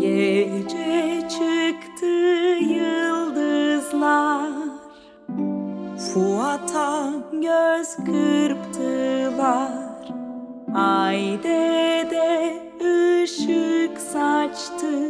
Gece çıktı yıldızlar. Fuata göz kırptılar. Ay ışık saçtı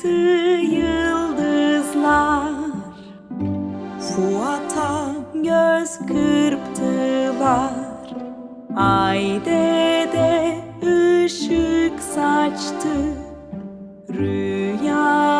çıktı yıldızlar. Fuata göz kırptılar. Ay de ışık saçtı. Rüyanı